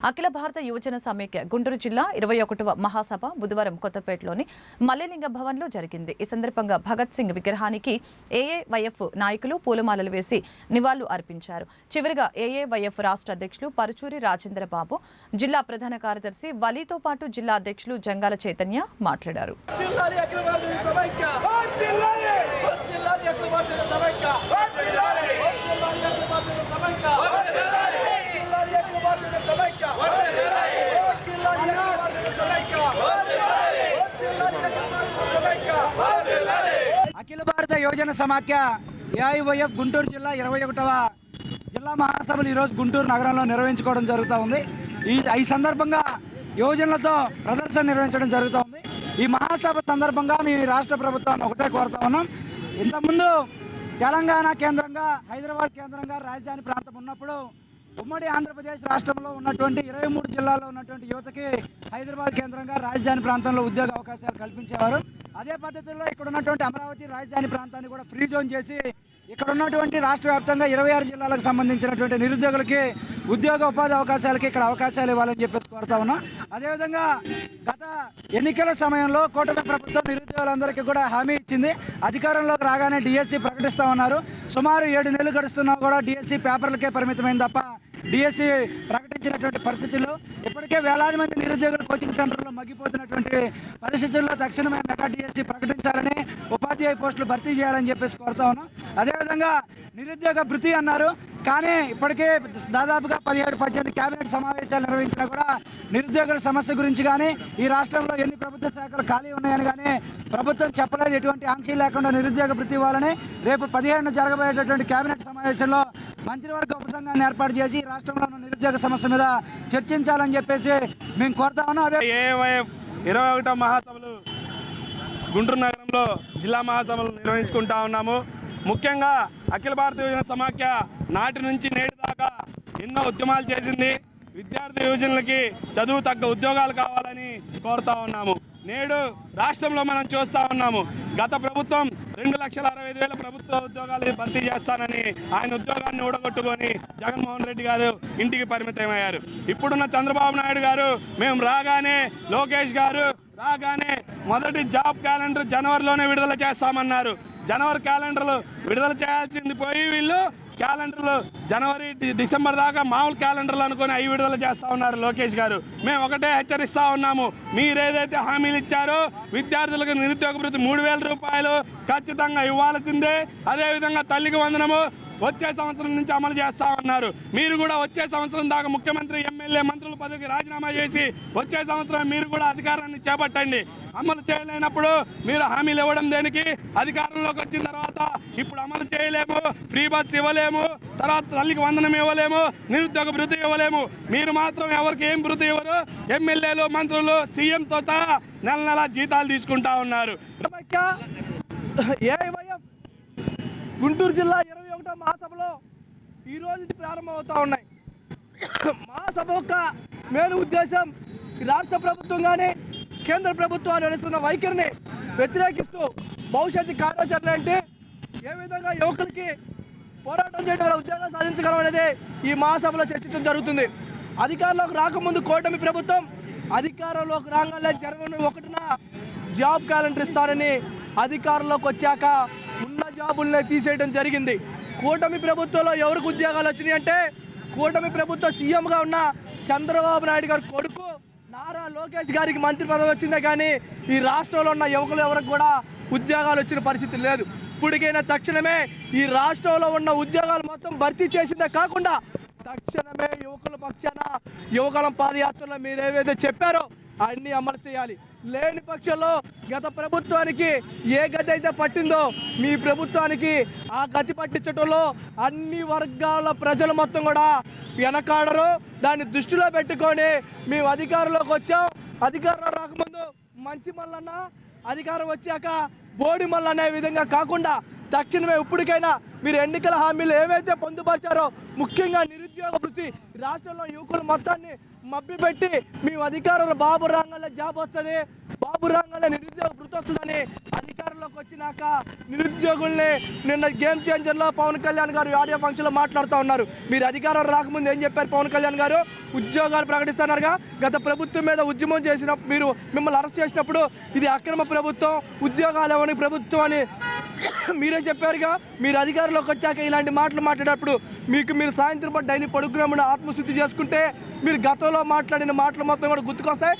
అఖిల భారత యువజన సమైక్య గుంటూరు జిల్లా ఇరవై ఒకటవ మహాసభ బుధవారం కొత్తపేటలోని మల్లెలింగ భవన్లో జరిగింది. ఈ సందర్భంగా భగత్ సింగ్ విగ్రహానికి ఏఏవైఎఫ్ నాయకులు పూలమాలలు వేసి నివాళులు అర్పించారు. చివరిగా ఏఏవైఎఫ్ రాష్ట్ర అధ్యక్షులు పరుచూరి రాజేంద్ర బాబు జిల్లా ప్రధాన కార్యదర్శి వలీతో పాటు జిల్లా అధ్యక్షులు జంగాల చైతన్య మాట్లాడారు. సమైక్య జిల్లాని జిల్లాని అఖిల భారతీయ సమైక్య జిల్లాని జిల్లాని అఖిల భారతీయ సమైక్య జిల్లాని అఖిల భారతీయ సమైక్య జిల్లాని అఖిల భారతీయ సమైక్య జిల్లాని అఖిల భారతీయ సమైక్య అఖిల భారత యువజన సమాఖ్య ఏఐవైఎఫ్ గుంటూరు జిల్లా ఇరవై ఒకటవ జిల్లా మహాసభలు ఈరోజు గుంటూరు నగరంలో నిర్వహించుకోవడం జరుగుతూ ఉంది. ఈ ఈ సందర్భంగా యువజనులతో ప్రదర్శన నిర్వహించడం జరుగుతూ ఉంది. ఈ మహాసభ సందర్భంగా మేము రాష్ట్ర ప్రభుత్వాన్ని ఒకటే కోరుతా ఉన్నాం. ఇంతకుముందు తెలంగాణ కేంద్రంగా హైదరాబాద్ కేంద్రంగా రాజధాని ప్రాంతం ఉన్నప్పుడు ఉమ్మడి ఆంధ్రప్రదేశ్ రాష్ట్రంలో ఉన్నటువంటి ఇరవై మూడు జిల్లాల్లో ఉన్నటువంటి యువతకి హైదరాబాద్ కేంద్రంగా రాజధాని ప్రాంతంలో ఉద్యోగ అవకాశాలు కల్పించేవారు. అదే పద్ధతిలో ఇక్కడ ఉన్నటువంటి అమరావతి రాజధాని ప్రాంతాన్ని కూడా ఫ్రీ జోన్ చేసి ఇక్కడ ఉన్నటువంటి రాష్ట్ర వ్యాప్తంగా ఇరవై ఆరు జిల్లాలకు సంబంధించినటువంటి నిరుద్యోగులకి ఉద్యోగ ఉపాధి అవకాశాలకి ఇక్కడ అవకాశాలు ఇవ్వాలని చెప్పేసి కోరుతా ఉన్నాం. అదేవిధంగా గత ఎన్నికల సమయంలో కూటమి ప్రభుత్వం నిరుద్యోగులందరికీ కూడా హామీ ఇచ్చింది. అధికారంలోకి రాగానే డిఎస్సి ప్రకటిస్తా ఉన్నారు. సుమారు ఏడు నెలలు గడుస్తున్నా కూడా డిఎస్సి పేపర్లకే పరిమితమైంది తప్ప డిఎస్సి ప్రకటించినటువంటి పరిస్థితుల్లో ఇప్పటికే వేలాది మంది నిరుద్యోగులు కోచింగ్ సెంటర్లో మగ్గిపోతున్నటువంటి పరిస్థితుల్లో తక్షణమే మెగా డిఎస్సి ప్రకటించాలని ఉపాధ్యాయ పోస్టులు భర్తీ చేయాలని చెప్పేసి కోరుతా ఉన్నాం. అదేవిధంగా నిరుద్యోగ భృతి అన్నారు. కానీ ఇప్పటికే దాదాపుగా పదిహేడు పద్దెనిమిది కేబినెట్ సమావేశాలు నిర్వహించినా కూడా నిరుద్యోగుల సమస్య గురించి కానీ ఈ రాష్ట్రంలో ఎన్ని ప్రభుత్వ శాఖలు ఖాళీ ఉన్నాయని కానీ ప్రభుత్వం చెప్పలేదు. ఎటువంటి ఆంక్ష లేకుండా నిరుద్యోగ ప్రతి ఇవ్వాలని రేపు పదిహేడున జరగబోయేటటువంటి కేబినెట్ సమావేశంలో మంత్రివర్గ ఉపసంఘాన్ని ఏర్పాటు చేసి ఈ రాష్ట్రంలో ఉన్న నిరుద్యోగ సమస్య మీద చర్చించాలని చెప్పేసి మేము కోరుతా ఉన్నాం. అదే ఇరవై ఒకటో మహాసభలు గుంటూరు నగరంలో జిల్లా మహాసభలు నిర్వహించుకుంటా ఉన్నాము. ముఖ్యంగా అఖిల భారత యువజన సమాఖ్య నాటి నుంచి నేటి దాకా ఎన్నో ఉద్యమాలు చేసింది. విద్యార్థి యువజనులకి చదువు తగ్గ ఉద్యోగాలు కావాలని కోరుతా ఉన్నాము. నేడు రాష్ట్రంలో మనం చూస్తూ ఉన్నాము. గత ప్రభుత్వం రెండు లక్షల అరవై ఐదు వేల ప్రభుత్వ ఉద్యోగాలు భర్తీ చేస్తానని ఆయన ఉద్యోగాన్ని ఊడగొట్టుకొని జగన్మోహన్ రెడ్డి గారు ఇంటికి పరిమితమయ్యారు. ఇప్పుడున్న చంద్రబాబు నాయుడు గారు మేము రాగానే లోకేష్ గారు రాగానే మొదటి జాబ్ క్యాలెండర్ జనవరిలోనే విడుదల చేస్తామన్నారు. జనవరి క్యాలెండర్లు విడుదల చేయాల్సింది పోయి వీళ్ళు క్యాలెండర్లు జనవరి డిసెంబర్ దాకా మామూలు క్యాలెండర్లు అనుకుని అవి విడుదల చేస్తా ఉన్నారు లోకేష్ గారు. మేము ఒకటే హెచ్చరిస్తూ ఉన్నాము. మీరు ఏదైతే హామీలు ఇచ్చారో విద్యార్థులకు నిరుద్యోగ భృతి మూడు వేల రూపాయలు ఖచ్చితంగా ఇవ్వాల్సిందే. అదేవిధంగా తల్లికి వందనము. వచ్చే సంవత్సరం నుంచి అమలు చేస్తా ఉన్నారు. మీరు కూడా వచ్చే సంవత్సరం దాకా ముఖ్యమంత్రి ఎమ్మెల్యే మంత్రుల పదవికి రాజీనామా చేసి వచ్చే సంవత్సరం మీరు కూడా అధికారాన్ని చేపట్టండి. అమలు చేయలేనప్పుడు మీరు హామీలు ఇవ్వడం దేనికి? అధికారంలోకి వచ్చిన తర్వాత ఇప్పుడు అమలు చేయలేము ఫ్రీ బస్ ఇవ్వలేము తర్వాత తల్లికి వందనం ఇవ్వలేము నిరుద్యోగ భృతి ఇవ్వలేము. మీరు మాత్రం ఎవరికి ఏం భృతి ఇవ్వరు? ఎమ్మెల్యేలు మంత్రులు సీఎంతో సహా నెల నెల జీతాలు తీసుకుంటా ఉన్నారు. గుంటూరు జిల్లా ఇరవై ఒకటో మహాసభలో ఈ రోజు నుంచి ప్రారంభమవుతూ ఉన్నాయి. మహాసభ యొక్క మేలు ఉద్దేశం ఈ రాష్ట్ర ప్రభుత్వం కానీ కేంద్ర ప్రభుత్వాలు నడుస్తున్న వైఖరిని వ్యతిరేకిస్తూ భవిష్యత్తు కార్యాచరణ అంటే ఏ విధంగా యువకులకి పోరాటం చేయడం వల్ల ఉద్యోగాలు సాధించగలం అనేది ఈ మహాసభలో చర్చించడం జరుగుతుంది. అధికారంలోకి రాకముందు కూటమి ప్రభుత్వం అధికారంలోకి రాగానే జరగని ఒకటిన జాబ్ క్యాలెండర్ ఇస్తారని అధికారంలోకి వచ్చాక ఉన్న జాబుల్ని తీసేయడం జరిగింది. కూటమి ప్రభుత్వంలో ఎవరికి ఉద్యోగాలు వచ్చినాయి అంటే కూటమి ప్రభుత్వం సీఎంగా ఉన్న చంద్రబాబు నాయుడు గారి కొడుకు నారా లోకేష్ గారికి మంత్రి పదవి వచ్చిందే కానీ ఈ రాష్ట్రంలో ఉన్న యువకులు ఎవరికి కూడా ఉద్యోగాలు వచ్చిన పరిస్థితి లేదు. ఇప్పటికైనా తక్షణమే ఈ రాష్ట్రంలో ఉన్న ఉద్యోగాలు మొత్తం భర్తీ చేసిందే కాకుండా తక్షణమే యువకుల పక్షాన యువకులం పాదయాత్రలో మీరు ఏవైతే చెప్పారో అన్నీ అమలు చేయాలి. లేని పక్షంలో గత ప్రభుత్వానికి ఏ గతి అయితే పట్టిందో మీ ప్రభుత్వానికి ఆ గతి పట్టించడంలో అన్ని వర్గాల ప్రజలు మొత్తం కూడా వెనకాడరు. దాన్ని దృష్టిలో పెట్టుకొని మేము అధికారంలోకి వచ్చాం. అధికారంలో రాకముందు మంచి మల్లన్న అధికారం వచ్చాక బోడి మల్ల విధంగా కాకుండా తక్షణమే ఇప్పటికైనా మీరు ఎన్నికల హామీలు ఏవైతే పొందుపరిచారో ముఖ్యంగా నిరుద్యోగ వృత్తి రాష్ట్రంలో యువకులు మొత్తాన్ని మబ్బిపెట్టి మేము అధికారంలో బాబు రాంగల్లో జాబ్ వస్తుంది. బాబు రాంగల్లో నిరుద్యోగ వృత్తి వస్తుందని అధికారంలోకి వచ్చినాక నిరుద్యోగుల్ని నిన్న గేమ్ చేంజర్లో పవన్ కళ్యాణ్ గారు ఆడియో ఫంక్షన్లో మాట్లాడుతూ ఉన్నారు. మీరు అధికారం రాకముందు ఏం చెప్పారు పవన్ కళ్యాణ్ గారు? ఉద్యోగాలు ప్రకటిస్తున్నారుగా. గత ప్రభుత్వం మీద ఉద్యమం చేసిన మీరు మిమ్మల్ని అరెస్ట్ చేసినప్పుడు ఇది అక్రమ ప్రభుత్వం ఉద్యోగాలు ఇవ్వని ప్రభుత్వం అని మీరే చెప్పారుగా మీరు అధికారంలోకి వచ్చాక ఇలాంటి మాటలు మాట్లాడేటప్పుడు మీకు మీరు సాయంత్రం పాటు డైలీ పడుకునేమని ఆత్మశుద్ధి చేసుకుంటే మీరు గతంలో మాట్లాడిన మాటలు మొత్తం కూడా గుర్తుకొస్తాయి.